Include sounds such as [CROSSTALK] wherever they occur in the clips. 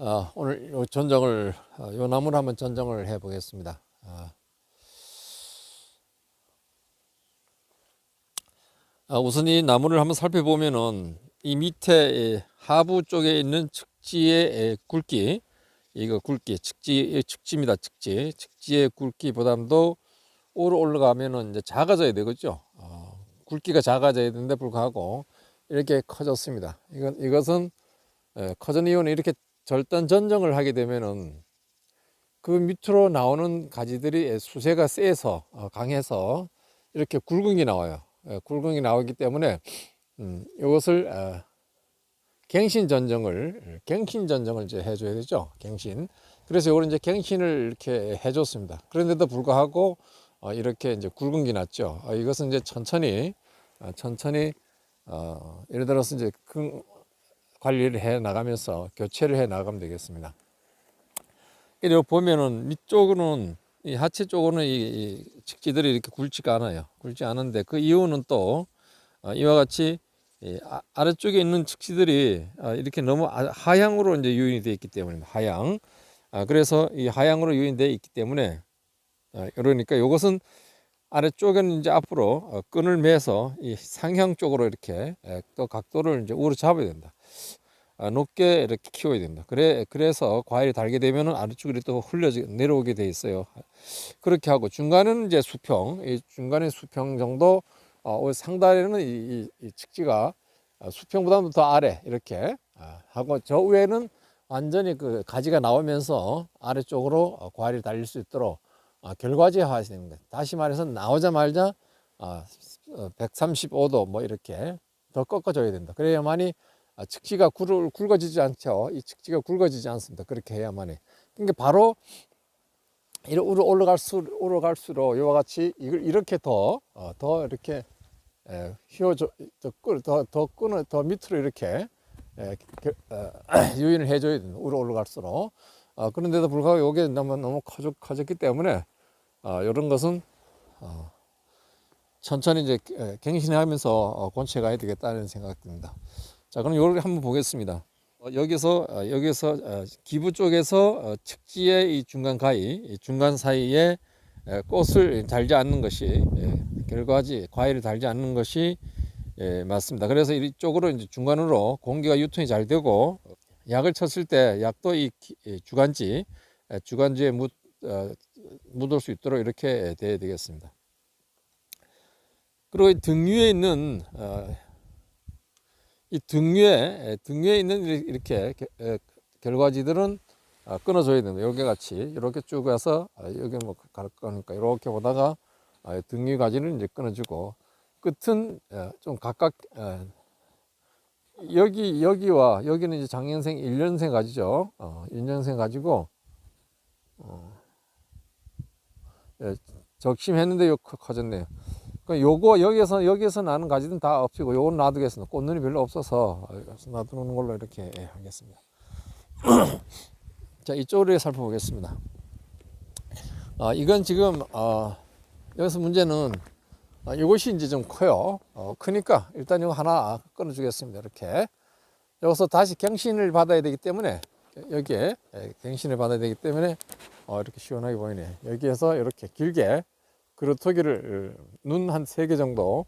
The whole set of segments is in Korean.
아, 오늘 요 전정을 어, 요 나무를 한번 전정을 해 보겠습니다. 아. 아, 우선 이 나무를 한번 살펴보면은 이 밑에 이 하부 쪽에 있는 측지의 에, 굵기 이거 굵기 측지 측지입니다. 측지 측지의 굵기보다도 오로 올라가면은 이제 작아져야 되겠죠. 어, 굵기가 작아져야 되는데 불구하고 이렇게 커졌습니다. 이건 이것은 에, 커진 이유는 이렇게 절단 전정을 하게 되면은 그 밑으로 나오는 가지들이 수세가 세서 어, 강해서 이렇게 굵은 게 나와요. 예, 굵은 게 나오기 때문에 음, 이것을 어, 갱신 전정을 갱신 전정을 이제 해줘야 되죠. 갱신. 그래서 이걸 이제 갱신을 이렇게 해줬습니다. 그런데도 불구하고 어, 이렇게 이제 굵은 게 났죠. 어, 이것은 이제 천천히 어, 천천히 어, 예를 들어서 이제 그 관리를 해 나가면서 교체를 해 나가면 되겠습니다. 이렇게 보면은 밑쪽은 이 하체 쪽으로는 이, 이 직지들이 이렇게 굵지가 않아요. 굵지 않은데 그 이유는 또 어, 이와 같이 이 아- 아래쪽에 있는 측지들이 어, 이렇게 너무 아- 하향으로 이제 유인이 되어 있기 때문입니다. 하향. 아, 그래서 이 하향으로 유인되어 있기 때문에 어, 그러니까 이것은 아래쪽에는 이제 앞으로 어, 끈을 매서 이 상향 쪽으로 이렇게 에, 또 각도를 이제 우로 잡아야 된다. 아, 높게 이렇게 키워야 된다. 그래 그래서 과일이 달게 되면은 아래쪽으로 또 흘려지 내려오게 돼 있어요. 그렇게 하고 중간은 이제 수평, 이 중간에 수평 정도, 어, 상단에는 이, 이, 이 측지가 어, 수평보다도 더 아래 이렇게 아, 하고 저 위에는 완전히 그 가지가 나오면서 아래쪽으로 어, 과일이 달릴 수 있도록 아, 결과지화 되는 거예요. 다시 말해서 나오자마자 아, 135도 뭐 이렇게 더 꺾어줘야 된다. 그래야만이 아, 측지가 굵, 굵어지지 않죠. 이 측지가 굵어지지 않습니다. 그렇게 해야만이. 그러니까 바로 이로 올라갈수록 올라갈수록 이와 같이 이걸 이렇게 더 어, 더 이렇게 에, 휘어져 더더 끈을 더 밑으로 이렇게 에, 겨- 어, [CLEARS THROAT] 유인을 해줘야 된다. 위로 올라갈수록 어, 그런데도 불구하고 이게 너무 너무 커졌, 커졌기 때문에 어, 이런 것은 어, 천천히 이제 에, 갱신하면서 어, 권체가야 되겠다는 생각이 듭니다. 자, 그럼 요걸 한번 보겠습니다. 어, 여기서 어, 여기서 어, 기부 쪽에서 어, 측지의 이 중간 가위, 이 중간 사이에 에, 꽃을 달지 않는 것이 예, 결과지 과일을 달지 않는 것이 예, 맞습니다. 그래서 이쪽으로 이제 중간으로 공기가 유통이 잘 되고 약을 쳤을 때 약도 이 주간지 에, 주간지에 묻 어, 묻을 수 있도록 이렇게 돼야 되겠습니다. 그리고 이등 위에 있는 어, 이등 위에 등 위에 있는 이렇게 결과지들은 아, 끊어줘야 된다. 여기 같이 이렇게 쭉 가서 아, 여기 뭐갈 거니까 이렇게 보다가 아, 등위 가지는 이제 끊어주고 끝은 에, 좀 각각 에, 여기 여기와 여기는 이제 작년생 1년생 가지죠. 어, 1년생 가지고 어, 예, 적심했는데 요 커- 커졌네요. 그 요거 여기에서 여기에서 나는 가지는 다 없이고 요건 놔두겠습니다. 꽃눈이 별로 없어서 놔두는 걸로 이렇게 예, 하겠습니다. [CLEARS THROAT] 자 이쪽으로 살펴보겠습니다. 아 이건 지금 어, 여기서 문제는 아, 이것이 이제 좀 커요. 어, 크니까 일단 이거 하나 끊어주겠습니다. 이렇게 여기서 다시 갱신을 받아야 되기 때문에 여기에 예, 갱신을 받아야 되기 때문에 어, 이렇게 시원하게 보이네. 여기에서 이렇게 길게 그루터기를 눈 한 세 개 정도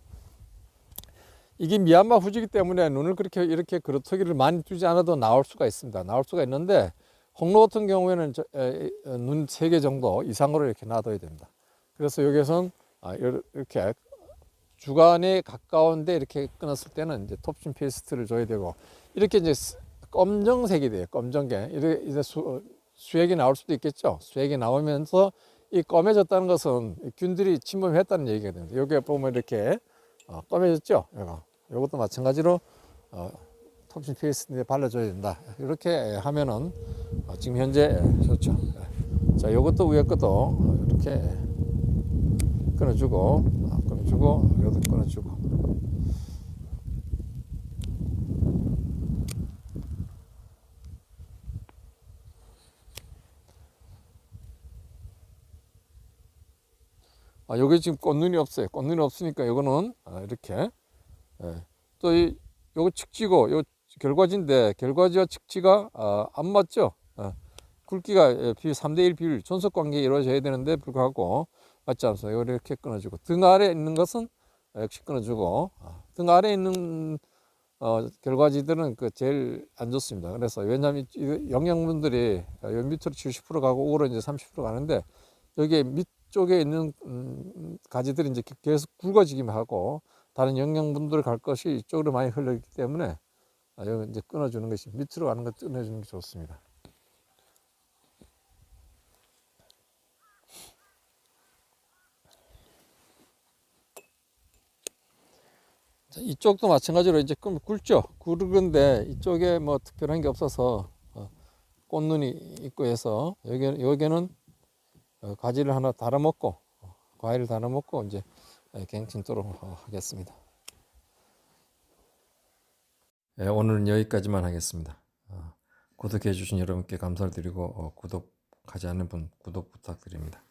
이게 미얀마 후지기 때문에 눈을 그렇게 이렇게 그루터기를 많이 두지 않아도 나올 수가 있습니다. 나올 수가 있는데 홍로 같은 경우에는 눈 세 개 정도 이상으로 이렇게 놔둬야 됩니다. 그래서 여기선 아, 이렇게 주간에 가까운데 이렇게 끊었을 때는 이제 톱신 페이스트를 줘야 되고 이렇게 이제 스- 검정색이 돼요. 검정게 이렇게 이제 수, 수액이 나올 수도 있겠죠. 수액이 나오면서 이 검해졌다는 것은 이 균들이 침범했다는 됩니다. 여기 보면 이렇게 어, 검해졌죠. 이거 이것도 마찬가지로 어, 톱신 페이스트에 발라줘야 된다. 이렇게 하면은 어, 지금 현재 좋죠. 자, 이것도 위에 것도 어, 이렇게 끊어주고 어, 끊어주고 이것도 끊어주고 아, 여기 지금 꽃눈이 없어요. 꽃눈이 없으니까 이거는 아, 이렇게 예. 또이 요거 측지고 요 결과지인데 결과지와 측지가 아, 안 맞죠? 어, 굵기가 예, 비 3대1 비율 존속 관계가 이루어져야 되는데 불구하고 맞지 않습니까? 이렇게 끊어주고 등 아래에 있는 것은 역시 끊어주고 아, 등 아래에 있는 어, 결과지들은 그 제일 안 좋습니다. 그래서 왜냐하면 이 영양분들이 요 밑으로 70% 가고 오로 이제 30% 가는데 여기에 밑쪽에 있는 음, 가지들이 이제 계속 굵어지기만 하고 다른 영양분들 갈 것이 이쪽으로 많이 흘러있기 때문에 아, 여기 이제 끊어주는 것이 밑으로 가는 것 끊어주는 게 좋습니다. 이쪽도 마찬가지로 이제 좀 굵죠. 굵은데 이쪽에 뭐 특별한 게 없어서 어, 꽃눈이 있고 해서 여기 여기는 어, 가지를 하나 달아 먹고 어, 과일을 달아 먹고 이제 예, 갱칭도록 어, 하겠습니다. 예, 오늘은 여기까지만 하겠습니다. 어, 구독해 주신 여러분께 감사를 드리고 어, 구독하지 않은 분 구독 부탁드립니다.